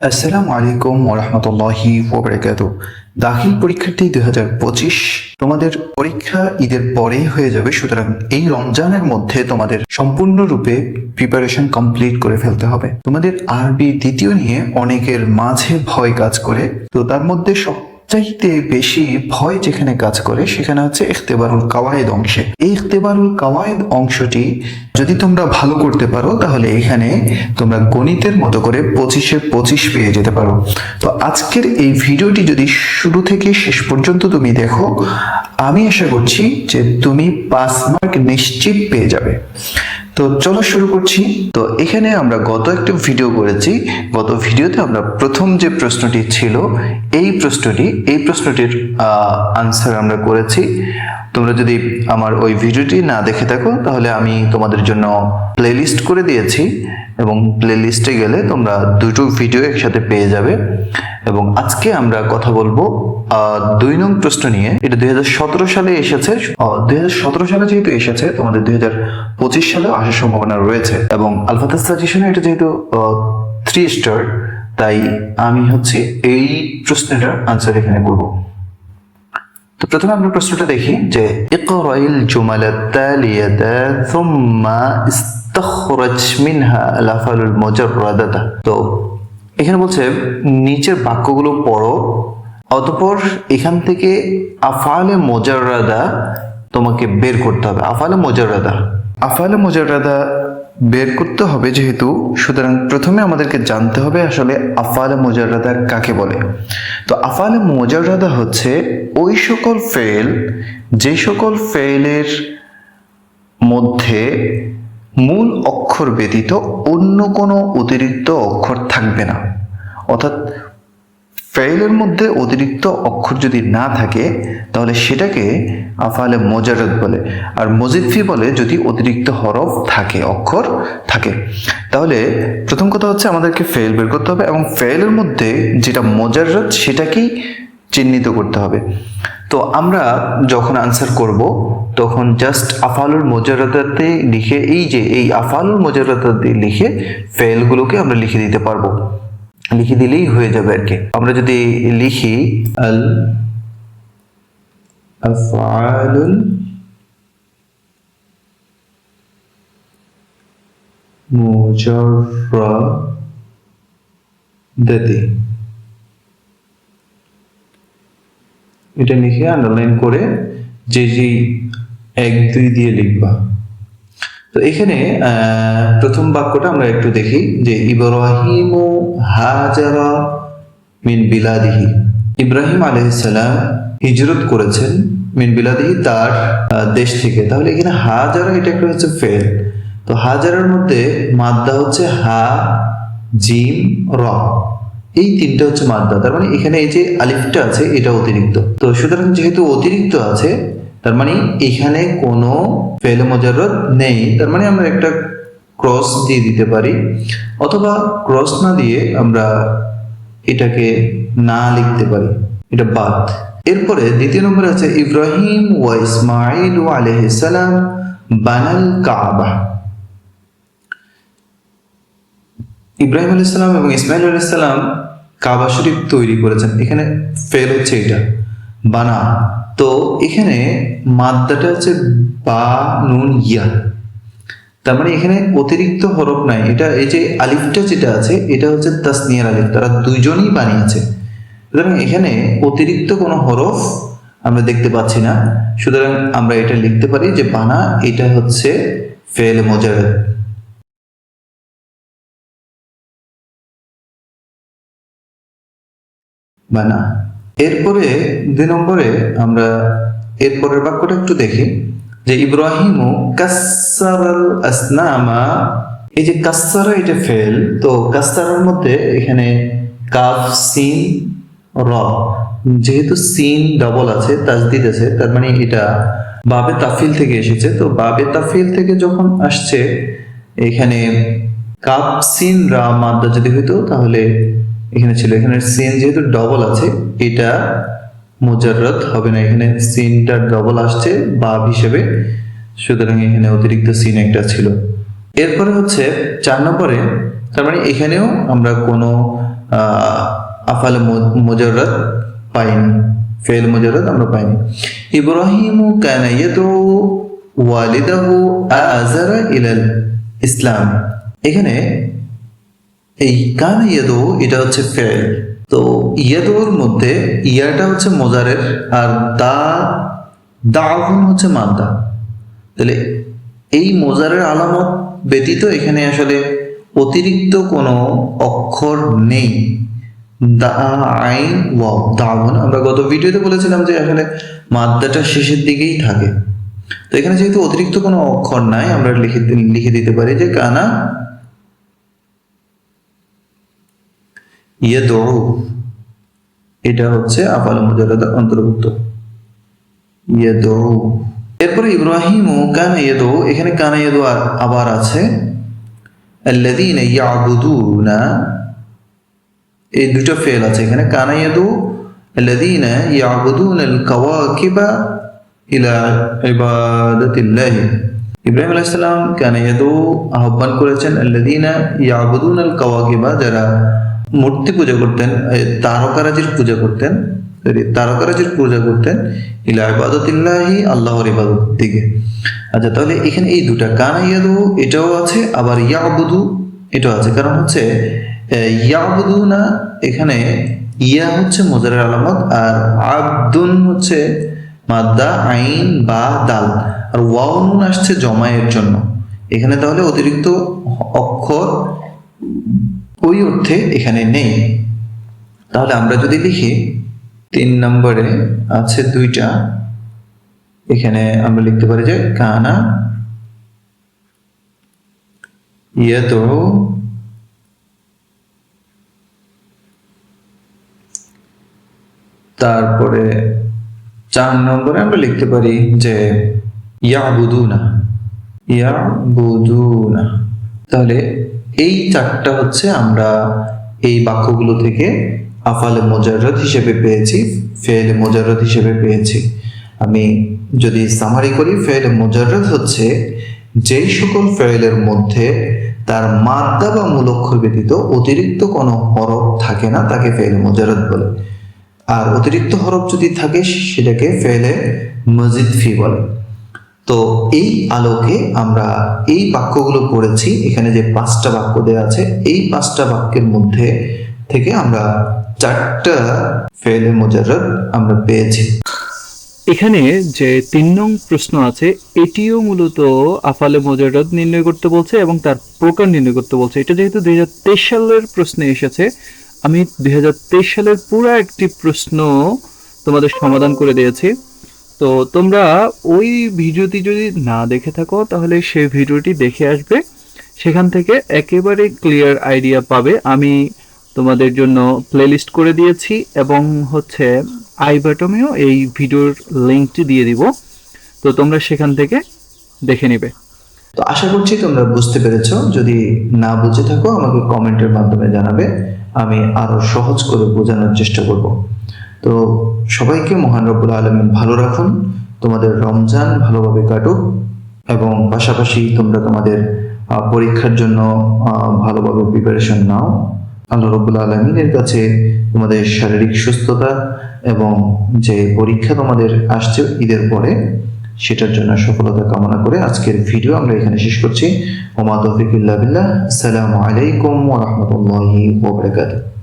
আসসালামু আলাইকুম ওরহমতুল্লাহি ওবরাকাত দাখিল পরীক্ষার্থী দুই হাজার পঁচিশ। তোমাদের পরীক্ষা ঈদের পরে হয়ে যাবে, সুতরাং এই রমজানের মধ্যে তোমাদের সম্পূর্ণরূপে প্রিপারেশন কমপ্লিট করে ফেলতে হবে। তোমাদের আরবি দ্বিতীয় নিয়ে অনেকের মাঝে ভয় কাজ করে। তো তার মধ্যে সবচাইতে বেশি ভয় যেখানে কাজ করে, সেখানে হচ্ছে ইখতেবারুল কাওয়ায়েদ অংশে। এই ইখতেবারুল কাওয়ায়েদ অংশটি যদি তোমরা ভালো করতে পারো, তাহলে এখানে তোমরা গণিতের মতো করে পঁচিশে পঁচিশ পেয়ে যেতে পারো। তো আজকের এই ভিডিওটি যদি শুরু থেকে শেষ পর্যন্ত তুমি দেখো, আমি আশা করছি যে তুমি পাঁচ মার্ক নিশ্চিত পেয়ে যাবে। তো চলো শুরু করছি। তো এখানে আমরা গত একটা ভিডিও করেছি। গত ভিডিওতে আমরা প্রথম যে প্রশ্নটি ছিল, এই প্রশ্নটি, এই প্রশ্নটির আনসার আমরা করেছি। তোমরা যদি আমার ওই ভিডিওটি না দেখে থাকো, তাহলে আমি তোমাদের জন্য প্লেলিস্ট করে দিয়েছি এবং প্লেলিস্টে গেলে তোমরা দুটো ভিডিও একসাথে পেয়ে যাবে। এবং আজকে আমরা কথা বলব দুই নং প্রশ্ন নিয়ে। এটা দুই হাজার সতেরো সালে এসেছে দুই হাজার সতেরো সালে যেহেতু এসেছে, তোমাদের দুই হাজার পঁচিশ সালে আসার সম্ভাবনা রয়েছে। এবং আলফাতাস সাজেশনে এটা যেহেতু থ্রি স্টার তাই আমি হচ্ছে এই প্রশ্নটার আনসার এখানে করব। তো প্রথমে আমরা প্রশ্নটা দেখি যে, ইকরাইল জুমালাত-তালিয়াতা থুম্মা ইস্তাখরাজ মিনহা আল-আফআলুল মুজাররাদাতা। তো এখানে বলছে, নিচের বাক্যগুলো পড়ো, অতপর এখান থেকে আফালে মুজাররাদা তোমাকে বের করতে হবে। আফালে মুজাররাদা। আফালে মুজাররাদা বের করতে হবে যেহেতু, সুতরাং প্রথমে আমাদেরকে জানতে হবে আসলে আফালে মুজাররাদা কাকে বলে। তো আফালে মুজাররাদা হচ্ছে, ওই সকল ফেল যে সকল ফেলের মধ্যে মূল অক্ষর ব্যতীত অন্য কোনো অতিরিক্ত অক্ষর থাকবে না। অর্থাৎ ফেইলের মধ্যে অতিরিক্ত অক্ষর যদি না থাকে, তাহলে সেটাকে আফালে মোজারত বলে। আর মজিদফি বলে যদি অতিরিক্ত হরফ থাকে, অক্ষর থাকে, তাহলে প্রথম কথা হচ্ছে আমাদেরকে ফেল বের করতে হবে এবং ফেলের মধ্যে যেটা মোজারত সেটাকেই চিহ্নিত করতে হবে। তো আমরা যখন আনসার করব, তখন জাস্ট আফালুর মোজারতাতে লিখে এই যে, এই আফালুর মোজারতাতে লিখে ফেলগুলোকে আমরা লিখে দিতে পারব। লিখে দিলেই হয়ে যাবে আর কি। আমরা যদি লিখি, আল আফআলুল মুজাররাদাতি। এটা লিখে আন্ডারলাইন করে যে যে এক দুই দিয়ে লিখবা। তো এখানে প্রথম বাক্যটা আমরা একটু দেখি যে, ইব্রাহিম হাজারা মিন বিলাদিহি। ইব্রাহিম আলহিসাল্লাম হিজরত করেছেন মিন বিলাদিহি তার দেশ থেকে। তাহলে এখানে হাজারা এটা একটা হচ্ছে ফেল। তো হাজারার মধ্যে মাদ্দা হচ্ছে হা, জিম, র। এই তিনটা হচ্ছে মাদ্দা। তার মানে এখানে এই যে আলিফটা আছে, এটা অতিরিক্ত। তো সুতরাং যেহেতু অতিরিক্ত আছে তার মানে এখানে কোনো ফেল মোজারত নেই। তার মানে আমরা একটা ক্রস দিয়ে দিতে পারি। অথবা ক্রস না দিয়ে আমরা এটাকে না লিখতে পারি। এটা বাদ। এরপরে দ্বিতীয় নম্বরে আছে, ইব্রাহিম ওয়া ইসমাইল সালাম বানাল কাবা। ইব্রাহিম আলাইসাল্লাম এবং ইসমাইল আলাইসাল্লাম কাবা শরীফ তৈরি করেছেন। এখানে ফেল হচ্ছে এটা। বানা। তো এখানে মাদ্দাটা হচ্ছে বা নুন ইয়া। তার মানে এখানে অতিরিক্ত হরফ নাই। এটা এই যে আলিফটা যেটা আছে, এটা হচ্ছে তাসনিয়ার আলিফ। তারা দুইজনই বানিয়েছে। সুতরাং এখানে অতিরিক্ত কোনো হরফ আমরা দেখতে পাচ্ছি না। সুতরাং আমরা এটা লিখতে পারি যে বানা, এটা হচ্ছে ফেল মোজারত বানা। এরপরে দুই নম্বরে আমরা এরপরের বাক্যটা একটু দেখি, যে ইব্রাহিম এই যে কাসারা এটা ফেল, তো কাসারার মধ্যে এখানে কাফ, সিন, র। যেহেতু সিন ডবল আছে, তাজদিদ আছে, তার মানে এটা বাবে তাফিল থেকে এসেছে। তো বাবে তাফিল থেকে যখন আসছে, এখানে কাপ সিন, রা, মাদ্দা যদি হইতো, তাহলে এখানে ছিল। এখানে সিন যেহেতু ডবল আছে, এটা মুজাররত হবে না। এখানে সিনটা ডবল আসছে, বাব হিসেবে। সুতরাং এখানে অতিরিক্ত সিন একটা ছিল। এরপরে হচ্ছে চার নম্বরে, তার মানে এখানেও আমরা কোনো আফাল মুজাররদ পাইনি। ফেল মুজাররদ আমরা পাইনি। ইব্রাহিম কান ওয়ালিদাহু আযারা ইলাল ইসলাম। এখানে এই কান ইয়াদু, এটা হচ্ছে ফেল তো ইয়াদুর মধ্যে ইয়াটা হচ্ছে মোজারের আর দা দাগুন হচ্ছে মাদ্দা। তাহলে এই মোজারের আলামত ব্যতীত এখানে আসলে অতিরিক্ত কোনো অক্ষর নেই। দা, আইন, ওয়াও দাগুন আমরা গত ভিডিওতে বলেছিলাম যে আসলে মাদ্দাটা শেষের দিকেই থাকে। তো এখানে যেহেতু অতিরিক্ত কোনো অক্ষর নাই, আমরা লিখে লিখে দিতে পারি যে কানা এটা হচ্ছে আফাল মুজাররাদের অন্তর্ভুক্ত। এরপরে ইব্রাহিম কানা এখানে কানা ইয়াদউ আর- আবার আছে। এই দুটো ফেল আছে এখানে। কানা আল কাওয়াকিবা ইলা ইবাদাতিল্লাহ। ইব্রাহিম আলাইহিস আহ্বান করেছেন, আল্লাযীনা ইয়াবুদুনা আল কাওয়াকিবা যারা মূর্তি পূজা করতেন তারকারাজির পূজা করতেন তারকারাজির পূজা করতেন, ইলা ইবাদতিল্লাহি, আল্লাহর ইবাদত দিকে। আচ্ছা তাহলে এখানে এই দুটা, কানা ইয়াদু, এটাও আছে, আবার ইয়াবুদু, এটাও আছে। কারণ হচ্ছে ইয়াবুদু না এখানে ইয়া হচ্ছে মোজারের আলামত, আর আব্দুন হচ্ছে মাদ্দা, আইন বা দাল। আর ওয়াউন আসছে জমায়ের জন্য। এখানে তাহলে অতিরিক্ত অক্ষর ওই অর্থে এখানে নেই। তাহলে আমরা যদি লিখি, তিন নম্বরে আছে দুইটা। এখানে আমরা লিখতে পারি যে কানা ইয়াদু তারপরে চার নম্বরে আমরা লিখতে পারি যে ইয়াবুদুনা। ইয়াবুদুনা। তাহলে এই চারটা হচ্ছে আমরা এই বাক্যগুলো থেকে আফালে মোজাররদ হিসেবে পেয়েছি ফেলে মোজাররদ হিসেবে পেয়েছি। আমি যদি সামারি করি ফেলে মোজাররদ হচ্ছে যেই সকল ফেলের মধ্যে তার মাদ্দা বা মূল অক্ষর ব্যতীত অতিরিক্ত কোনো হরফ থাকে না, তাকে ফেলে মোজাররদ বলে। আর অতিরিক্ত হরফ যদি থাকে, সেটাকে ফেলে মজিদ ফি বলে। তো এই আলোকে আমরা এই বাক্যগুলো পড়েছি। এখানে যে পাঁচটা বাক্য দেওয়া আছে, এই পাঁচটা বাক্যের মধ্যে থেকে আমরা চারটা ফেলে মোজাররদ আমরা পেয়েছি। এখানে যে তিন নং প্রশ্ন আছে, এটিও মূলত আফালে মোজাররদ নির্ণয় করতে বলছে এবং তার প্রকার নির্ণয় করতে বলছে। এটা যেহেতু দুই হাজার তেইশ সালের প্রশ্নে এসেছে, আমি দুই হাজার তেইশ সালের পুরো একটি প্রশ্ন তোমাদের সমাধান করে দিয়েছি। তো তোমরা ওই ভিডিওটি যদি না দেখে থাকো, তাহলে সেই ভিডিওটি দেখে আসবে। সেখান থেকে একেবারে ক্লিয়ার আইডিয়া পাবে। আমি তোমাদের জন্য প্লেলিস্ট করে দিয়েছি এবং হচ্ছে আই বাটমেও এই ভিডিওর লিঙ্কটি দিয়ে দিব। তো তোমরা সেখান থেকে দেখে নিবে। তো আশা করছি তোমরা বুঝতে পেরেছ। যদি না বুঝে থাকো, আমাকে কমেন্টের মাধ্যমে জানাবে। আমি আরও সহজ করে বোঝানোর চেষ্টা করব। তো সবাইকে মহান রব্বুল আলমিন ভালো রাখুন, তোমাদের রমজান ভালোভাবে কাটুক এবং পাশাপাশি তোমরা তোমাদের পরীক্ষার জন্য ভালোভাবে প্রিপারেশন নাও। আল্লাহ রব্বুল আলমিনের কাছে তোমাদের শারীরিক সুস্থতা এবং যে পরীক্ষা তোমাদের আসছে ঈদের পরে, সেটার জন্য সফলতা কামনা করে আজকের ভিডিও আমরা এখানে শেষ করছি। ওমা তৌফিকুল্লাহ বিল্লাহ। আসসালামু আলাইকুম ওয়া রাহমাতুল্লাহি ওয়া বারাকাতুহু।